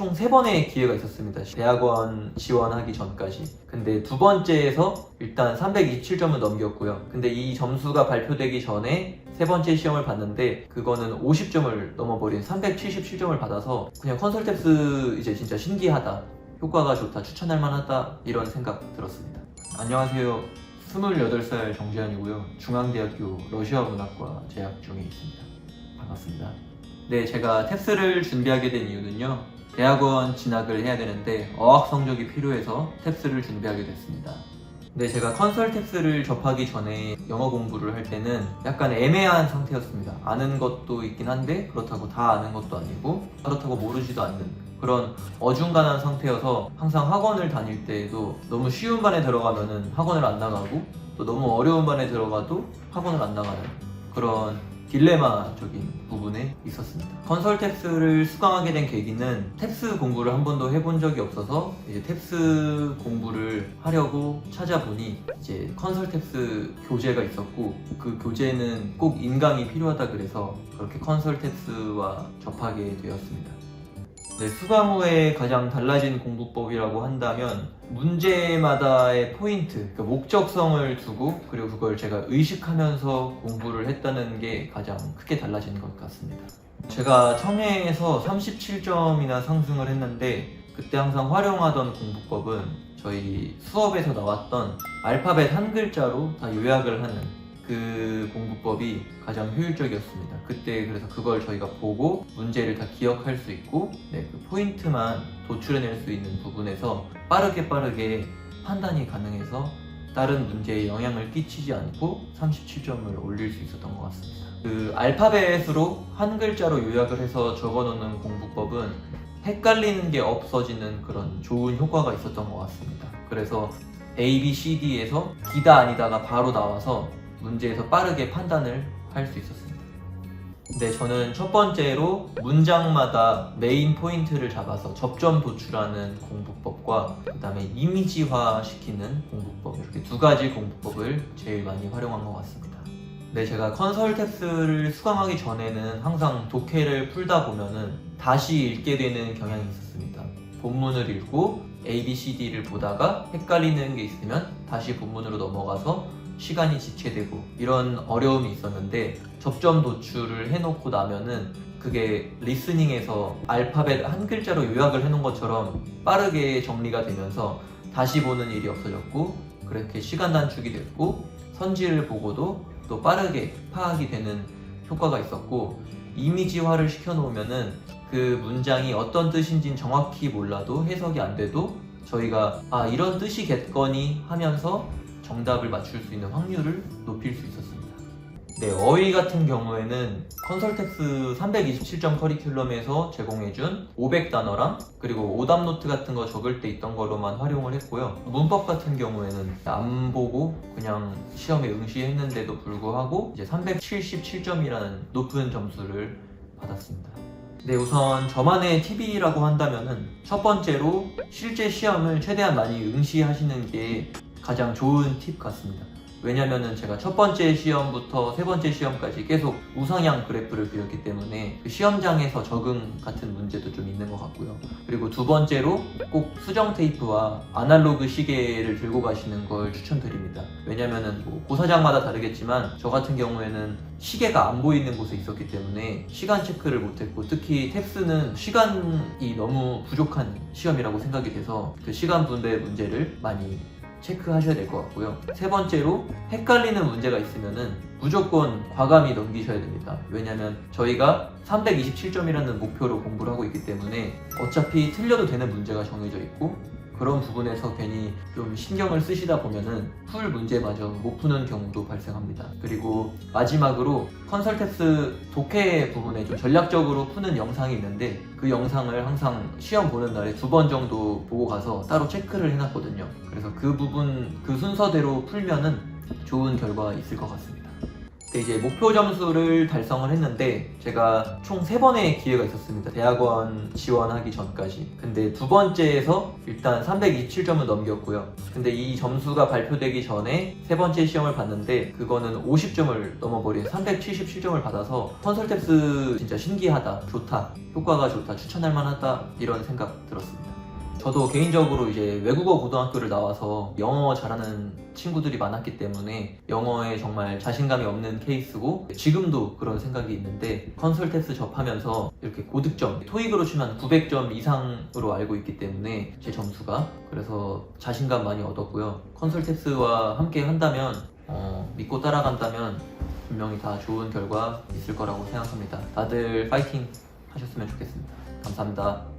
총 세번의 기회가 있었습니다. 대학원 지원하기 전까지. 근데 두 번째에서 일단 327점을 넘겼고요. 근데 이 점수가 발표되기 전에 세 번째 시험을 봤는데 그거는 50점을 넘어버린 377점을 받아서 그냥 컨설텍스 이제 진짜 신기하다. 효과가 좋다. 추천할 만하다. 이런 생각 들었습니다. 안녕하세요. 28살 정재현이고요. 중앙대학교 러시아 문학과 재학 중에 있습니다. 반갑습니다. 네, 제가 탭스를 준비하게 된 이유는요. 대학원 진학을 해야 되는데 어학 성적이 필요해서 탭스를 준비하게 됐습니다. 근데 제가 컨설 탭스를 접하기 전에 영어 공부를 할 때는 약간 애매한 상태였습니다. 아는 것도 있긴 한데 그렇다고 다 아는 것도 아니고 그렇다고 모르지도 않는 그런 어중간한 상태여서 항상 학원을 다닐 때에도 너무 쉬운 반에 들어가면은 학원을 안 나가고 또 너무 어려운 반에 들어가도 학원을 안 나가는 그런 딜레마적인 부분에 있었습니다. 컨설 탭스를 수강하게 된 계기는 탭스 공부를 한 번도 해본 적이 없어서 이제 탭스 공부를 하려고 찾아보니 이제 컨설 탭스 교재가 있었고 그 교재는 꼭 인강이 필요하다 그래서 그렇게 컨설 탭스와 접하게 되었습니다. 네, 수강 후에 가장 달라진 공부법이라고 한다면 문제마다의 포인트, 그러니까 목적성을 두고 그리고 그걸 제가 의식하면서 공부를 했다는 게 가장 크게 달라진 것 같습니다. 제가 청해에서 37점이나 상승을 했는데 그때 항상 활용하던 공부법은 저희 수업에서 나왔던 알파벳 한 글자로 다 요약을 하는 그 공부법이 가장 효율적이었습니다. 그때 그래서 그걸 저희가 보고 문제를 다 기억할 수 있고 네, 그 포인트만 도출해낼 수 있는 부분에서 빠르게 빠르게 판단이 가능해서 다른 문제에 영향을 끼치지 않고 37점을 올릴 수 있었던 것 같습니다. 그 알파벳으로 한 글자로 요약을 해서 적어놓는 공부법은 헷갈리는 게 없어지는 그런 좋은 효과가 있었던 것 같습니다. 그래서 A, B, C, D에서 기다 아니다가 바로 나와서 문제에서 빠르게 판단을 할 수 있었습니다. 네, 저는 첫 번째로 문장마다 메인 포인트를 잡아서 접점 도출하는 공부법과 그 다음에 이미지화 시키는 공부법 이렇게 두 가지 공부법을 제일 많이 활용한 것 같습니다. 네, 제가 컨설 탭스를 수강하기 전에는 항상 독해를 풀다 보면은 다시 읽게 되는 경향이 있었습니다. 본문을 읽고 A, B, C, D를 보다가 헷갈리는 게 있으면 다시 본문으로 넘어가서 시간이 지체되고 이런 어려움이 있었는데 접점 도출을 해놓고 나면은 그게 리스닝에서 알파벳 한 글자로 요약을 해놓은 것처럼 빠르게 정리가 되면서 다시 보는 일이 없어졌고 그렇게 시간 단축이 됐고 선지를 보고도 또 빠르게 파악이 되는 효과가 있었고 이미지화를 시켜놓으면은 그 문장이 어떤 뜻인지는 정확히 몰라도 해석이 안 돼도 저희가 아 이런 뜻이겠거니 하면서 정답을 맞출 수 있는 확률을 높일 수 있었습니다. 네, 어휘 같은 경우에는 컨설텍스 327점 커리큘럼에서 제공해준 500단어랑 그리고 오답 노트 같은 거 적을 때 있던 거로만 활용을 했고요. 문법 같은 경우에는 안 보고 그냥 시험에 응시했는데도 불구하고 이제 377점이라는 높은 점수를 받았습니다. 네, 우선 저만의 팁이라고 한다면은 첫 번째로 실제 시험을 최대한 많이 응시하시는 게 가장 좋은 팁 같습니다. 왜냐면은 제가 첫 번째 시험부터 세 번째 시험까지 계속 우상향 그래프를 그렸기 때문에 그 시험장에서 적응 같은 문제도 좀 있는 것 같고요. 그리고 두 번째로 꼭 수정 테이프와 아날로그 시계를 들고 가시는 걸 추천드립니다. 왜냐면은 뭐 고사장마다 다르겠지만 저 같은 경우에는 시계가 안 보이는 곳에 있었기 때문에 시간 체크를 못했고 특히 탭스는 시간이 너무 부족한 시험이라고 생각이 돼서 그 시간 분배 문제를 많이 체크하셔야 될 것 같고요. 세 번째로 헷갈리는 문제가 있으면은 무조건 과감히 넘기셔야 됩니다. 왜냐면 저희가 327점이라는 목표로 공부를 하고 있기 때문에 어차피 틀려도 되는 문제가 정해져 있고 그런 부분에서 괜히 좀 신경을 쓰시다 보면은 풀 문제마저 못 푸는 경우도 발생합니다. 그리고 마지막으로 컨설텍스 독해 부분에 좀 전략적으로 푸는 영상이 있는데 그 영상을 항상 시험 보는 날에 두 번 정도 보고 가서 따로 체크를 해놨거든요. 그래서 그 부분 그 순서대로 풀면은 좋은 결과 있을 것 같습니다. 이제 목표 점수를 달성을 했는데 제가 총 세 번의 기회가 있었습니다. 대학원 지원하기 전까지. 근데 두 번째에서 일단 327점을 넘겼고요. 근데 이 점수가 발표되기 전에 세 번째 시험을 봤는데 그거는 50점을 넘어버린 377점을 받아서 컨설텍스 진짜 신기하다, 좋다, 효과가 좋다, 추천할 만하다 이런 생각 들었습니다. 저도 개인적으로 이제 외국어 고등학교를 나와서 영어 잘하는 친구들이 많았기 때문에 영어에 정말 자신감이 없는 케이스고 지금도 그런 생각이 있는데 컨설텍스 접하면서 이렇게 고득점 토익으로 치면 900점 이상으로 알고 있기 때문에 제 점수가 그래서 자신감 많이 얻었고요. 컨설텍스와 함께 한다면 어, 믿고 따라간다면 분명히 다 좋은 결과 있을 거라고 생각합니다. 다들 파이팅 하셨으면 좋겠습니다. 감사합니다